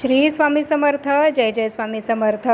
श्री स्वामी समर्थ जय जय स्वामी समर्थ.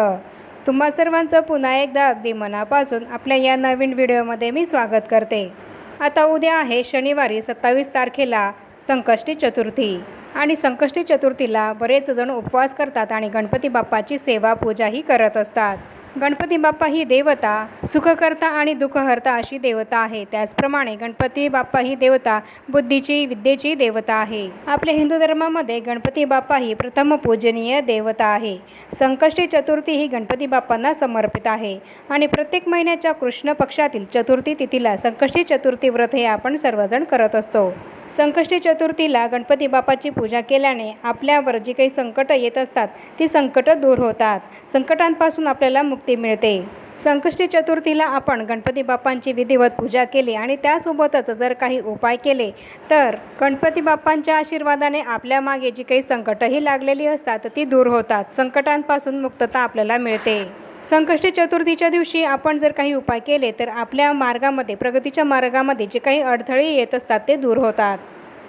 तुम्हा सर्वांचं पुन्हा एकदा अगदी मनापासून आपल्या या नवीन व्हिडिओमध्ये मी स्वागत करते. आता उद्या आहे शनिवारी सत्तावीस तारखेला संकष्टी चतुर्थी. आणि संकष्टी चतुर्थीला बरेच जण उपवास करतात आणि गणपती बाप्पाची सेवा पूजाही करत असतात. गणपती बाप्पा ही देवता सुखकर्ता आणि दुःखहर्ता अशी देवता आहे. त्याचप्रमाणे गणपती बाप्पा ही देवता बुद्धीची विद्येची देवता आहे. आपल्या हिंदू धर्मामध्ये गणपती बाप्पा ही प्रथम पूजनीय देवता आहे. संकष्टी चतुर्थी ही गणपती बाप्पांना समर्पित आहे. आणि प्रत्येक महिन्याच्या कृष्ण पक्षातील चतुर्थी तिथीला संकष्टी चतुर्थी व्रत हे आपण सर्वजण करत असतो. संकष्टी चतुर्थीला गणपती बाप्पाची पूजा केल्याने आपल्यावर जी काही संकटं येत असतात ती संकटं दूर होतात. संकटांपासून आपल्याला मुक्त मिळते. संकष्टी चतुर्थीला आपण गणपती बाप्पांची विधिवत पूजा केली आणि त्यासोबतच जर काही उपाय केले तर गणपती बाप्पांच्या आशीर्वादाने आपल्या मागे जी काही संकटंही लागलेली असतात ती दूर होतात. संकटांपासून मुक्तता आपल्याला मिळते. संकष्टी चतुर्थीच्या दिवशी आपण जर काही उपाय केले तर आपल्या मार्गामध्ये प्रगतीच्या मार्गामध्ये जे काही अडथळे येत असतात ते दूर होतात.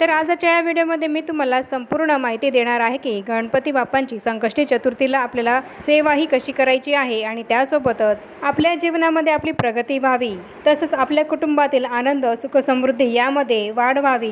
तर आजच्या या व्हिडिओमध्ये मी तुम्हाला संपूर्ण माहिती देणार आहे की गणपती बाप्पांची संकष्टी चतुर्थीला आपल्याला सेवा ही कशी करायची आहे आणि त्यासोबतच आपल्या जीवनामध्ये आपली प्रगती व्हावी तसंच आपल्या कुटुंबातील आनंद सुखसमृद्धी यामध्ये वाढ व्हावी.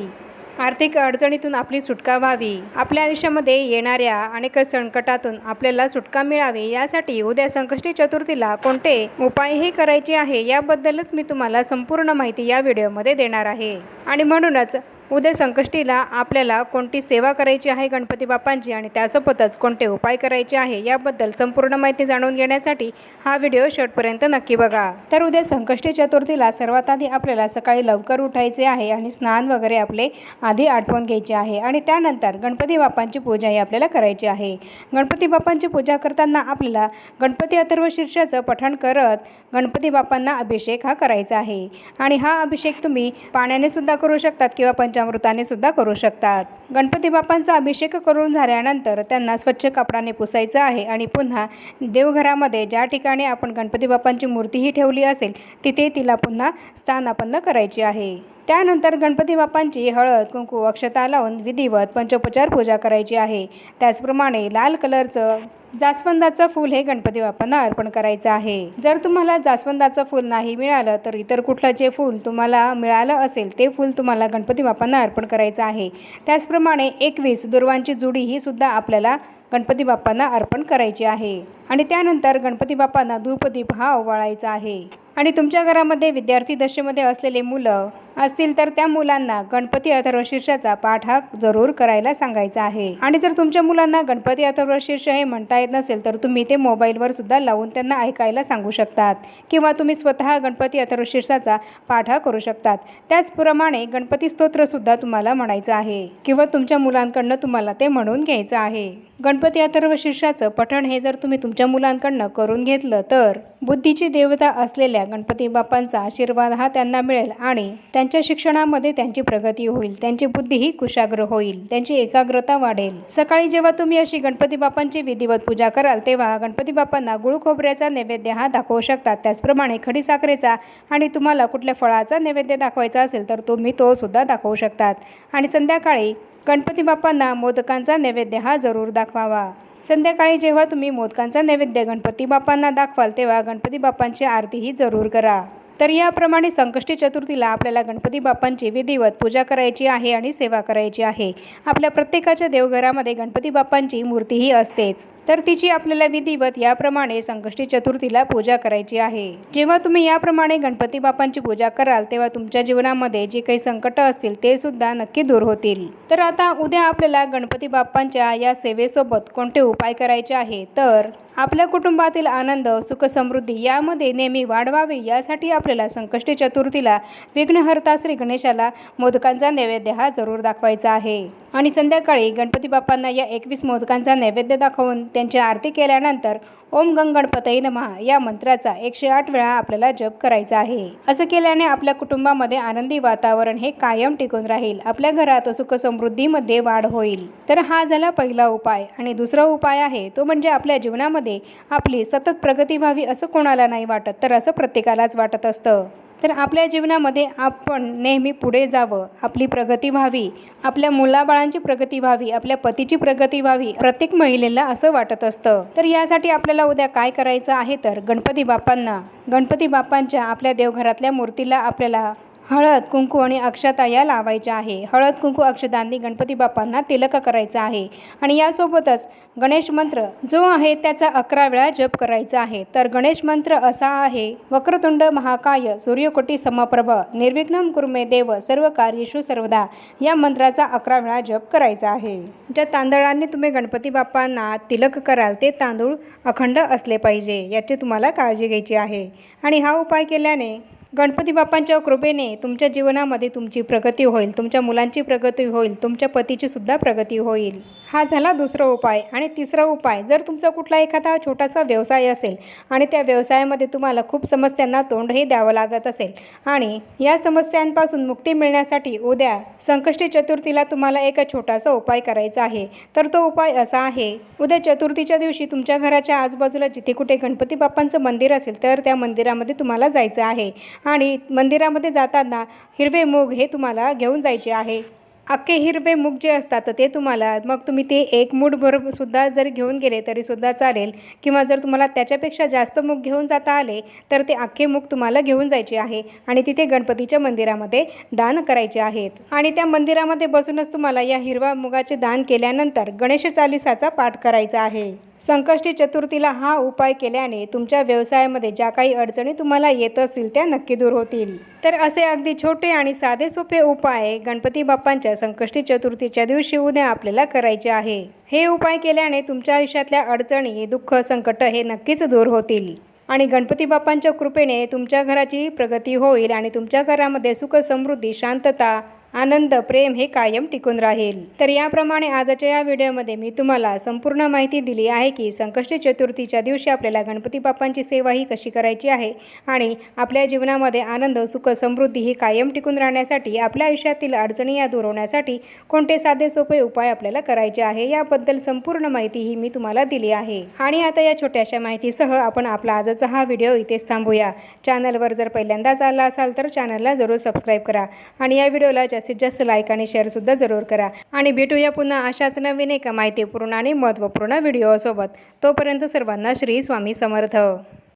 आर्थिक अडचणीतून आपली सुटका व्हावी. आपल्या आयुष्यामध्ये येणाऱ्या अनेक संकटातून आपल्याला सुटका मिळावी यासाठी उद्या संकष्टी चतुर्थीला कोणते उपाय हे करायचे आहे याबद्दलच मी तुम्हाला संपूर्ण माहिती या व्हिडिओमध्ये देणार आहे. आणि म्हणूनच उद्या संकष्टीला आपल्याला कोणती सेवा करायची आहे गणपती बाप्पांची आणि त्यासोबतच कोणते उपाय करायचे आहे याबद्दल संपूर्ण माहिती जाणून घेण्यासाठी हा व्हिडिओ शेवटपर्यंत नक्की बघा. तर उद्या संकष्टी चतुर्थीला सर्वात आधी आपल्याला सकाळी लवकर उठायचे आहे आणि स्नान वगैरे आपले आधी आठवण घ्यायचे आहे आणि त्यानंतर गणपती बाप्पांची पूजाही आपल्याला करायची आहे. गणपती बाप्पांची पूजा करताना आपल्याला गणपती अथर्व शीर्षाचं पठण करत गणपती बाप्पांना अभिषेक हा करायचा आहे. आणि हा अभिषेक तुम्ही पाण्याने सुद्धा करू शकतात किंवा पंच पंचामृताने सुद्धा करू शकतात. गणपती बाप्पांचा अभिषेक करून झाल्यानंतर त्यांना स्वच्छ कपडाने पुसायचं आहे आणि पुन्हा देवघरामध्ये ज्या ठिकाणी आपण गणपती बाप्पांची मूर्तीही ठेवली असेल तिथे तिला पुन्हा स्थानापन्न करायची आहे. त्यानंतर गणपती बाप्पांची हळद कुंकू अक्षता लावून विधिवत पंचोपचार पूजा करायची आहे. त्याचप्रमाणे लाल कलरचं जास्वंदाचं फूल हे गणपती बाप्पांना अर्पण करायचं आहे. जर तुम्हाला जास्वंदाचं फूल नाही मिळालं तर इतर कुठलं जे फूल तुम्हाला मिळालं असेल ते फूल तुम्हाला गणपती बाप्पांना अर्पण करायचं आहे. त्याचप्रमाणे एकवीस दुर्वांची जुडी ही सुद्धा आपल्याला गणपती बाप्पांना अर्पण करायची आहे. आणि त्यानंतर गणपती बाप्पांना धूपदीप हा ओवाळायचा आहे. आणि तुमच्या घरामध्ये विद्यार्थी दशेमध्ये असलेले मुलं असतील तर त्या मुलांना गणपती अथर्व शीर्षाचा पाठ हा जरूर करायला सांगायचा आहे. आणि जर तुमच्या मुलांना गणपती अथर्व शीर्ष हे म्हणता येत नसेल तर तुम्ही ते मोबाईलवर सुद्धा लावून त्यांना ऐकायला सांगू शकतात. किंवा तुम्ही स्वतः गणपती अथर्व शीर्षाचा पाठ हा करू शकतात. त्याचप्रमाणे गणपती स्तोत्रसुद्धा तुम्हाला म्हणायचं आहे. किंवा तुमच्या मुलांकडनं तुम्हाला ते म्हणून घ्यायचं आहे. गणपती अथर्व शीर्षाचं पठण हे जर तुम्ही तुमच्या मुलांकडनं करून घेतलं तर बुद्धीची देवता असलेल्या गणपती बाप्पांचा आशीर्वाद हा त्यांना मिळेल आणि त्यांच्या शिक्षणामध्ये त्यांची प्रगती होईल त्यांची बुद्धीही कुशाग्र होईल त्यांची एकाग्रता वाढेल. सकाळी जेव्हा तुम्ही अशी गणपती बाप्पांची विधिवत पूजा कराल तेव्हा गणपती बाप्पांना गुळ खोबऱ्याचा नैवेद्य हा दाखवू शकतात. त्याचप्रमाणे खडी साखरेचा आणि तुम्हाला कुठल्या फळाचा नैवेद्य दाखवायचा असेल तर तुम्ही तो सुद्धा दाखवू शकतात. आणि संध्याकाळी गणपती बाप्पांना मोदकांचा नैवेद्य हा जरूर दाखवावा. संध्याकाळी जेव्हा तुम्ही मोदकांचा नैवेद्य गणपती बाप्पांना दाखवाल तेव्हा गणपती बाप्पांची आरतीही जरूर करा. तर याप्रमाणे संकष्टी चतुर्थीला आपल्याला गणपती बाप्पांची विधिवत पूजा करायची आहे आणि सेवा करायची आहे. आपल्या प्रत्येकाच्या देवघरामध्ये गणपती बाप्पांची मूर्तीही असतेच. तर तिची आपल्याला विधिवत याप्रमाणे संकष्टी चतुर्थीला पूजा करायची आहे. जेव्हा तुम्ही याप्रमाणे गणपती बाप्पांची पूजा कराल तेव्हा तुमच्या जीवनामध्ये जे काही संकट असतील ते सुद्धा नक्की दूर होतील. तर आता उद्या आपल्याला गणपती बाप्पांच्या या सेवेसोबत कोणते उपाय करायचे आहे? तर आपल्या कुटुंबातील आनंद सुख समृद्धी यामध्ये नेहमी वाढवावी यासाठी आपल्याला संकष्टी चतुर्थीला विघ्नहर्ता श्री गणेशाला मोदकांचा नैवेद्य हा जरूर दाखवायचा आहे. आणि संध्याकाळी गणपती बाप्पांना या एकवीस मोदकांचा नैवेद्य दाखवून त्यांची आरती केल्यानंतर ओम गंगणपतई नमहा या मंत्राचा एकशे आठ वेळा आपल्याला जप करायचा आहे. असं केल्याने आपल्या कुटुंबामध्ये आनंदी वातावरण हे कायम टिकून राहील. आपल्या घरात सुख समृद्धीमध्ये वाढ होईल. तर हा झाला पहिला उपाय. आणि दुसरा उपाय आहे तो म्हणजे आपल्या जीवनामध्ये आपली सतत प्रगती व्हावी असं कोणाला नाही वाटत तर असं प्रत्येकालाच वाटत असतं. तर आपल्या जीवनामध्ये आपण नेहमी पुढे जावं आपली प्रगती व्हावी आपल्या मुलाबाळांची प्रगती व्हावी आपल्या पतीची प्रगती व्हावी प्रत्येक महिलेला असं वाटत असतं. तर यासाठी आपल्याला उद्या काय करायचं आहे? तर गणपती बाप्पांना गणपती बाप्पांच्या आपल्या देवघरातल्या मूर्तीला आपल्याला हळद कुंकू आणि अक्षता या लावायच्या आहे. हळद कुंकू अक्षदांनी गणपती बाप्पांना तिलक करायचं आहे. आणि यासोबतच गणेश मंत्र जो आहे त्याचा अकरा वेळा जप करायचा आहे. तर गणेश मंत्र असा आहे वक्रतुंड महाकाय सूर्यकोटी समप्रभ निर्विघ्नम कुर्मे देव सर्व कार्येषु सर्वदा या मंत्राचा अकरा वेळा जप करायचा आहे. ज्या तांदळांनी तुम्ही गणपती बाप्पांना तिलक कराल ते तांदूळ अखंड असले पाहिजे याची तुम्हाला काळजी घ्यायची आहे. आणि हा उपाय केल्याने गणपती बाप्पांच्या कृपेने तुमच्या जीवनामध्ये तुमची प्रगती होईल तुमच्या मुलांची प्रगती होईल तुमच्या पतीची सुद्धा प्रगती होईल. हा झाला दुसरा उपाय. आणि तिसरा उपाय जर तुमचा कुठला एखादा छोटासा व्यवसाय असेल आणि त्या व्यवसायामध्ये तुम्हाला खूप समस्यांना तोंडही द्यावं लागत असेल आणि या समस्यांपासून मुक्ती मिळण्यासाठी उद्या संकष्टी चतुर्थीला तुम्हाला एक छोटासा उपाय करायचा आहे. तर तो उपाय असा आहे उद्या चतुर्थीच्या दिवशी तुमच्या घराच्या आजूबाजूला जिथे कुठे गणपती बाप्पांचं मंदिर असेल तर त्या मंदिरामध्ये तुम्हाला जायचं आहे. आणि मंदिरामध्ये जाताना हिरवे मूग हे तुम्हाला घेऊन जायचे आहे. अख्खे हिरवे मूग जे असतात ते तुम्हाला मग तुम्ही ते एक मूठभर सुद्धा जर घेऊन गेले तरीसुद्धा चालेल. किंवा जर तुम्हाला त्याच्यापेक्षा जास्त मूग घेऊन जाता आले तर ते अख्खे मूग तुम्हाला घेऊन जायचे आहे. आणि तिथे गणपतीच्या मंदिरामध्ये दान करायचे आहेत. आणि त्या मंदिरामध्ये बसूनच तुम्हाला या हिरवा मुगाचे दान केल्यानंतर गणेश चालिसाचा पाठ करायचा आहे. संकष्टी चतुर्थीला हा उपाय केल्याने तुमच्या व्यवसायामध्ये ज्या काही अडचणी तुम्हाला येत असतील त्या नक्की दूर होतील. तर असे अगदी छोटे आणि साधे सोपे उपाय गणपती बाप्पांच्या संकष्टी चतुर्थीच्या दिवशी उद्या आपल्याला करायचे आहे. हे उपाय केल्याने तुमच्या आयुष्यातल्या अडचणी दुःख संकट हे नक्कीच दूर होतील. आणि गणपती बाप्पांच्या कृपेने तुमच्या घराची प्रगती होईल आणि तुमच्या घरामध्ये सुख समृद्धी शांतता आनंद प्रेम हे कायम टिकून राहील. तर याप्रमाणे आजच्या या व्हिडिओमध्ये मी तुम्हाला संपूर्ण माहिती दिली आहे की संकष्टी चतुर्थीच्या दिवशी आपल्याला गणपती बाप्पांची सेवा ही कशी करायची आहे आणि आपल्या जीवनामध्ये आनंद सुख समृद्धी ही कायम टिकून राहण्यासाठी आपल्या आयुष्यातील अडचणी या दूर होण्यासाठी कोणते साधे सोपे उपाय आपल्याला करायचे आहे याबद्दल संपूर्ण माहिती ही मी तुम्हाला दिली आहे. आणि आता या छोट्याशा माहितीसह आपण आपला आजचा हा व्हिडिओ इथेच थांबूया. चॅनलवर जर पहिल्यांदाच आला असाल तर चॅनलला जरूर सबस्क्राईब करा आणि या व्हिडिओला जास्तीत जास्त लाईक आणि शेअरसुद्धा जरूर करा. आणि भेटूया पुन्हा अशाच नवीन एका माहितीपूर्ण आणि महत्त्वपूर्ण व्हिडिओसोबत तोपर्यंत सर्वांना श्री स्वामी समर्थ.